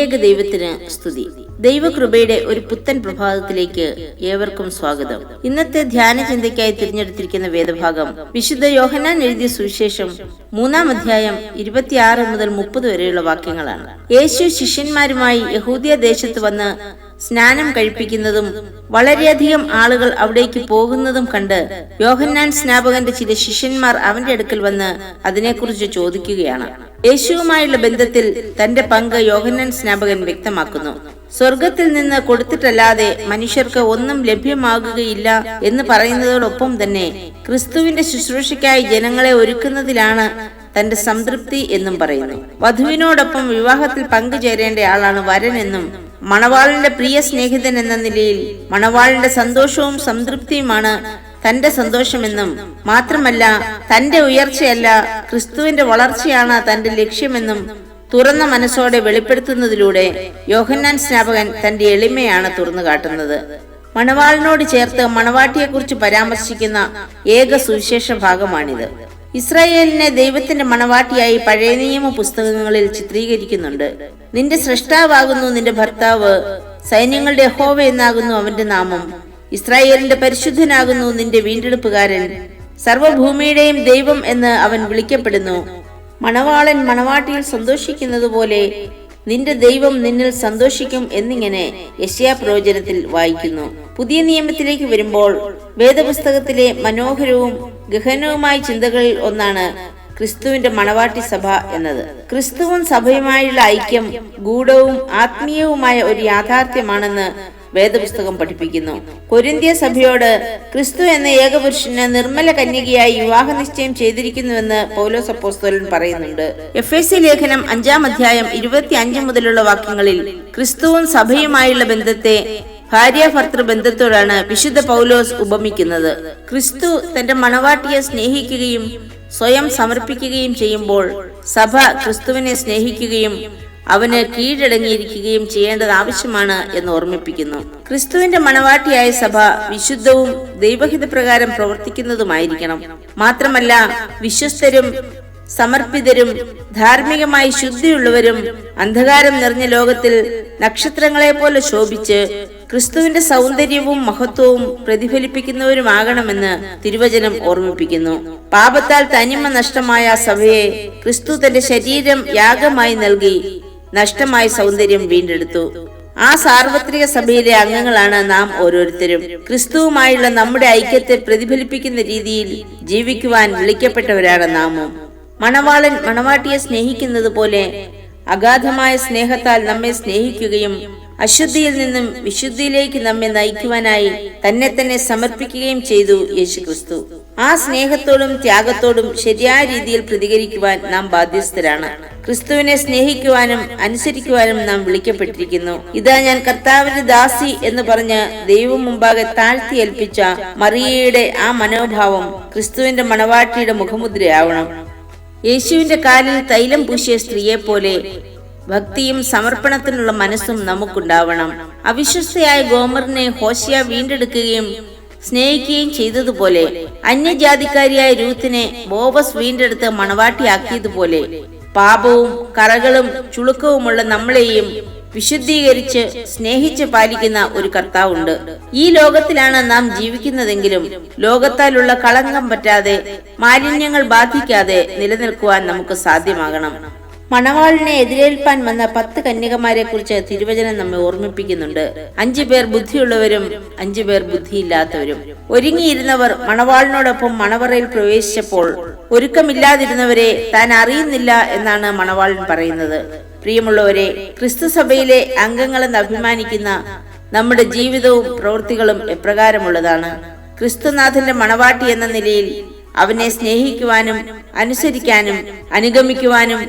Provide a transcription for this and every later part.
ത്രിയേക ദൈവത്തിന് സ്തുതി. ദൈവകൃപയുടെ ഒരു പുത്തൻ പ്രഭാതത്തിലേക്ക് ഏവർക്കും സ്വാഗതം. ഇന്നത്തെ ധ്യാന ചിന്തയ്ക്കായി തിരഞ്ഞെടുത്തിരിക്കുന്ന വേദഭാഗം വിശുദ്ധ യോഹനാൻ എഴുതിയ സുവിശേഷം മൂന്നാം അധ്യായം ഇരുപത്തിയാറ് മുതൽ മുപ്പത് വരെയുള്ള വാക്യങ്ങളാണ്. യേശു ശിഷ്യന്മാരുമായി യഹൂദിയ ദേശത്ത് വന്ന് സ്നാനം കഴിപ്പിക്കുന്നതും വളരെയധികം ആളുകൾ അവിടേക്ക് പോകുന്നതും കണ്ട് യോഹന്നാൻ സ്നാപകന്റെ ചില ശിഷ്യന്മാർ അവന്റെ അടുക്കൽ വന്ന് അതിനെക്കുറിച്ച് ചോദിക്കുകയാണ്. യേശുവുമായുള്ള ബന്ധത്തിൽ തന്റെ പങ്ക് യോഹന്നാൻ സ്നാപകൻ വ്യക്തമാക്കുന്നു. സ്വർഗത്തിൽ നിന്ന് കൊടുത്തിട്ടല്ലാതെ മനുഷ്യർക്ക് ഒന്നും ലഭ്യമാകുകയില്ല എന്ന് പറയുന്നതോടൊപ്പം തന്നെ ക്രിസ്തുവിന്റെ ശുശ്രൂഷയ്ക്കായി ജനങ്ങളെ ഒരുക്കുന്നതിലാണ് തന്റെ സംതൃപ്തി എന്നും പറയുന്നു. വധുവിനോടൊപ്പം വിവാഹത്തിൽ പങ്കുചേരേണ്ട ആളാണ് വരൻ എന്നും മണവാളിന്റെ പ്രിയ സ്നേഹിതൻ എന്ന നിലയിൽ മണവാളിന്റെ സന്തോഷവും സംതൃപ്തിയുമാണ് തന്റെ സന്തോഷമെന്നും മാത്രമല്ല തന്റെ ഉയർച്ചയല്ല ക്രിസ്തുവിന്റെ വളർച്ചയാണ് തന്റെ ലക്ഷ്യമെന്നും തുറന്ന മനസ്സോടെ വെളിപ്പെടുത്തുന്നതിലൂടെ യോഹന്നാൻ സ്നാപകൻ തന്റെ എളിമയാണ് തുറന്നു കാട്ടുന്നത്. മണവാളിനോട് ചേർത്ത് മണവാട്ടിയെക്കുറിച്ച് പരാമർശിക്കുന്ന ഏക സുവിശേഷ ഭാഗമാണിത്. ഇസ്രായേലിനെ ദൈവത്തിന്റെ മണവാട്ടിയായി പഴയ നിയമ പുസ്തകങ്ങളിൽ ചിത്രീകരിക്കുന്നുണ്ട്. നിന്റെ സൃഷ്ടാവാകുന്നു നിന്റെ ഭർത്താവ്. സൈന്യങ്ങളുടെ ഹോവ എന്നാകുന്നു അവന്റെ നാമം. ഇസ്രായേലിന്റെ പരിശുദ്ധനാകുന്നു നിന്റെ വീണ്ടെടുപ്പുകാരൻ. സർവഭൂമിയുടെയും ദൈവം എന്ന് അവൻ വിളിക്കപ്പെടുന്നു. മണവാളൻ മണവാട്ടിയിൽ സന്തോഷിക്കുന്നത് പോലെ നിന്റെ ദൈവം നിന്നിൽ സന്തോഷിക്കും എന്നിങ്ങനെ യശയാ പ്രവചനത്തിൽ വായിക്കുന്നു. പുതിയ നിയമത്തിലേക്ക് വരുമ്പോൾ വേദപുസ്തകത്തിലെ മനോഹരവും ഗഹനവുമായ ചിന്തകളിൽ ഒന്നാണ് ക്രിസ്തുവിന്റെ മണവാട്ടി സഭ എന്നത്. ക്രിസ്തുവും സഭയുമായുള്ള ഐക്യം ഗൂഢവും ആത്മീയവുമായ ഒരു യാഥാർത്ഥ്യമാണെന്ന് വേദപുസ്തകം പഠിപ്പിക്കുന്നു. കൊരിന്ത്യ സഭയോട് ക്രിസ്തു എന്ന ഏകപുരുഷന് നിർമ്മല കന്യകയായി വിവാഹ നിശ്ചയം ചെയ്തിരിക്കുന്നുവെന്ന് പൗലോസ് അപ്പോസ്തോലൻ പറയുന്നുണ്ട്. എഫ് എസ് സി ലേഖനം അഞ്ചാം അധ്യായം ഇരുപത്തി അഞ്ച് മുതലുള്ള വാക്യങ്ങളിൽ ക്രിസ്തുവും സഭയുമായുള്ള ബന്ധത്തെ ഭാര്യ ഭർത്തൃ ബന്ധത്തോടാണ് വിശുദ്ധ പൗലോസ് ഉപമിക്കുന്നത്. ക്രിസ്തു തന്റെ മണവാട്ടിയെ സ്നേഹിക്കുകയും സ്വയം സമർപ്പിക്കുകയും ചെയ്യുമ്പോൾ സഭ ക്രിസ്തുവിനെ സ്നേഹിക്കുകയും അവന് കീഴടങ്ങിയിരിക്കുകയും ചെയ്യേണ്ടത് ആവശ്യമാണ് എന്ന് ഓർമ്മിപ്പിക്കുന്നു. ക്രിസ്തുവിന്റെ മണവാട്ടിയായ സഭ വിശുദ്ധവും ദൈവഹിത പ്രകാരം പ്രവർത്തിക്കുന്നതുമായിരിക്കണം. മാത്രമല്ല വിശ്വസ്തരും സമർപ്പിതരും ധാർമ്മികമായി ശുദ്ധിയുള്ളവരും അന്ധകാരം നിറഞ്ഞ ലോകത്തിൽ നക്ഷത്രങ്ങളെ പോലെ ശോഭിച്ച് ക്രിസ്തുവിന്റെ സൗന്ദര്യവും മഹത്വവും പ്രതിഫലിപ്പിക്കുന്നവരുമാകണമെന്ന് തിരുവചനം ഓർമ്മിപ്പിക്കുന്നു. പാപത്താൽ തനിമ നഷ്ടമായ സഭയെ ക്രിസ്തു തന്റെ ശരീരം യാഗമായി നൽകി നഷ്ടമായ സൗന്ദര്യം വീണ്ടെടുത്തു. ആ സാർവത്രിക സഭയിലെ അംഗങ്ങളാണ് നാം ഓരോരുത്തരും. ക്രിസ്തുവുമായുള്ള നമ്മുടെ ഐക്യത്തെ പ്രതിഫലിപ്പിക്കുന്ന രീതിയിൽ ജീവിക്കുവാൻ വിളിക്കപ്പെട്ടവരാണ് നാമും. മണവാളൻ മണവാട്ടിയെ സ്നേഹിക്കുന്നത് പോലെ അഗാധമായ സ്നേഹത്താൽ നമ്മെ സ്നേഹിക്കുകയും അശുദ്ധിയിൽ നിന്നും വിശുദ്ധിയിലേക്ക് നമ്മെ നയിക്കുവാനായി തന്നെ തന്നെ സമർപ്പിക്കുകയും ചെയ്തു യേശുക്രിസ്തു. ആ സ്നേഹത്തോടും ത്യാഗത്തോടും ശരിയായ രീതിയിൽ പ്രതികരിക്കുവാൻ നാം ബാധ്യസ്ഥരാണ്. ക്രിസ്തുവിനെ സ്നേഹിക്കുവാനും അനുസരിക്കുവാനും നാം വിളിക്കപ്പെട്ടിരിക്കുന്നു. ഇതാ ഞാൻ കർത്താവിന്റെ ദാസി എന്ന് പറഞ്ഞ് ദൈവം മുമ്പാകെ താഴ്ത്തി ഏൽപ്പിച്ച മറിയയുടെ ആ മനോഭാവം ക്രിസ്തുവിന്റെ മണവാട്ടിയുടെ മുഖമുദ്രയാവണം. യേശുവിന്റെ കാലിൽ തൈലം പൂശിയ സ്ത്രീയെ പോലെ ഭക്തിയും സമർപ്പണത്തിനുള്ള മനസ്സും നമുക്കുണ്ടാവണം. അവിശ്വസ്തയായ ഗോമറിനെ ഹോശിയ വീണ്ടെടുക്കുകയും സ്നേഹിക്കുകയും ചെയ്തതുപോലെ അന്യജാതിക്കാരിയായ രൂത്തിനെ ബോബസ് വീണ്ടെടുത്ത് മണവാട്ടിയാക്കിയതുപോലെ പാപവും കറകളും ചുളുക്കവുമുള്ള നമ്മളെയും വിശുദ്ധീകരിച്ച് സ്നേഹിച്ച് പാലിക്കുന്ന ഒരു കർത്താവുണ്ട്. ഈ ലോകത്തിലാണ് നാം ജീവിക്കുന്നതെങ്കിലും ലോകത്താലുള്ള കളങ്കം പറ്റാതെ മാലിന്യങ്ങൾ ബാധിക്കാതെ നിലനിൽക്കുവാൻ നമുക്ക് സാധ്യമാകണം. മണവാളിനെ എതിരേൽപ്പാൻ വന്ന പത്ത് കന്യകമാരെ കുറിച്ച് തിരുവചനം നമ്മെ ഓർമ്മിപ്പിക്കുന്നുണ്ട്. അഞ്ചു പേർ ബുദ്ധിയുള്ളവരും അഞ്ചു പേർ ബുദ്ധിയില്ലാത്തവരും. ഒരുങ്ങിയിരുന്നവർ മണവാളിനോടൊപ്പം മണവറയിൽ പ്രവേശിച്ചപ്പോൾ ഒരുക്കമില്ലാതിരുന്നവരെ താൻ അറിയുന്നില്ല എന്നാണ് മണവാളൻ പറയുന്നത്. പ്രിയമുള്ളവരെ ക്രിസ്തു സഭയിലെ അംഗങ്ങളെന്ന് അഭിമാനിക്കുന്ന നമ്മുടെ ജീവിതവും പ്രവൃത്തികളും എപ്രകാരമുള്ളതാണ്. ക്രിസ്തുനാഥന്റെ മണവാട്ടി എന്ന നിലയിൽ അവനെ സ്നേഹിക്കുവാനും അനുസരിക്കാനും അനുഗമിക്കുവാനും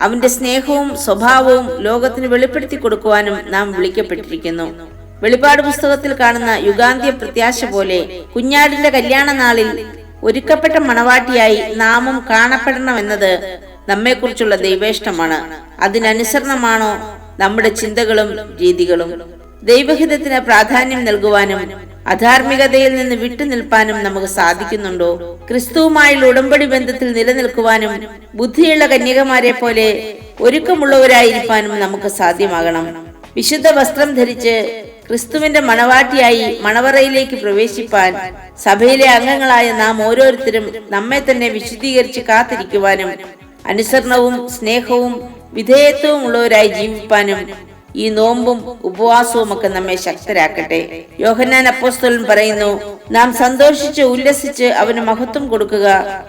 അവന്റെ സ്നേഹവും സ്വഭാവവും ലോകത്തിന് വെളിപ്പെടുത്തി കൊടുക്കുവാനും നാം വിളിക്കപ്പെട്ടിരിക്കുന്നു. വെളിപാട് പുസ്തകത്തിൽ കാണുന്ന യുഗാന്ത്യ പ്രത്യാശ പോലെ കുഞ്ഞാടിന്റെ കല്യാണ നാളിൽ ഒരുക്കപ്പെട്ട മണവാട്ടിയായി നാമം കാണപ്പെടണമെന്നത് നമ്മെക്കുറിച്ചുള്ള ദൈവേഷ്ടമാണ്. അതിനനുസരണമാണോ നമ്മുടെ ചിന്തകളും രീതികളും? ദൈവഹിതത്തിന് പ്രാധാന്യം നൽകുവാനും അധാർമികതയിൽ നിന്ന് വിട്ടുനിൽപ്പാനും നമുക്ക് സാധിക്കുന്നുണ്ടോ? ക്രിസ്തുവുമായുള്ള ഉടമ്പടി ബന്ധത്തിൽ നിലനിൽക്കുവാനും ബുദ്ധിയുള്ള കന്യകമാരെ പോലെ ഒരുക്കമുള്ളവരായിരിക്കാനും നമുക്ക് സാധ്യമാകണം. വിശുദ്ധ വസ്ത്രം ധരിച്ച് ക്രിസ്തുവിന്റെ മണവാട്ടിയായി മണവറയിലേക്ക് പ്രവേശിപ്പാൻ സഭയിലെ അംഗങ്ങളായ നാം ഓരോരുത്തരും നമ്മെ തന്നെ വിശുദ്ധീകരിച്ച് കാത്തിരിക്കുവാനും അനുസരണവും സ്നേഹവും വിധേയത്വവും ഉള്ളവരായി ജീവിപ്പാനും ഈ നോമ്പും ഉപവാസവും ഒക്കെ നമ്മെ ശക്തരാക്കട്ടെ. യോഹന്നാൻ അപ്പോസ്തോലൻ പറയുന്നു നാം സന്തോഷിച്ച് ഉല്ലസിച്ച് അവന് മഹത്വം കൊടുക്കുക.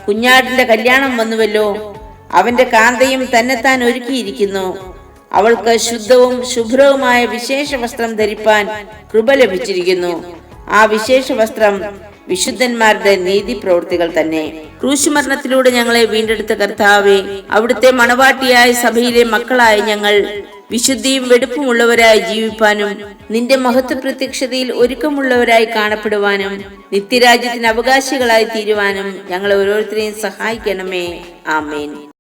കുഞ്ഞാടിന്റെ കല്യാണം വന്നുവല്ലോ. അവന്റെ കാന്തയും തന്നെത്താൻ ഒരുക്കിയിരിക്കുന്നു. അവൾക്ക് ശുദ്ധവും ശുഭ്രവുമായ വിശേഷ വസ്ത്രം ധരിപ്പാൻ കൃപ ലഭിച്ചിരിക്കുന്നു. ആ വിശേഷ വസ്ത്രം വിശുദ്ധന്മാരുടെ നീതി പ്രവൃത്തികൾ തന്നെ. ക്രൂശുമരണത്തിലൂടെ ഞങ്ങളെ വീണ്ടെടുത്ത കർത്താവെ അവിടുത്തെ മണവാട്ടിയായ സഭയിലെ മക്കളായ ഞങ്ങൾ വിശുദ്ധിയും വെടുപ്പുമുള്ളവരായി ജീവിപ്പാനും നിന്റെ മഹത്വ പ്രത്യക്ഷതയിൽ ഒരുക്കമുള്ളവരായി കാണപ്പെടുവാനും നിത്യരാജ്യത്തിന് അവകാശികളായി തീരുവാനും ഞങ്ങളെ ഓരോരുത്തരെയും സഹായിക്കണമേ. ആമേൻ.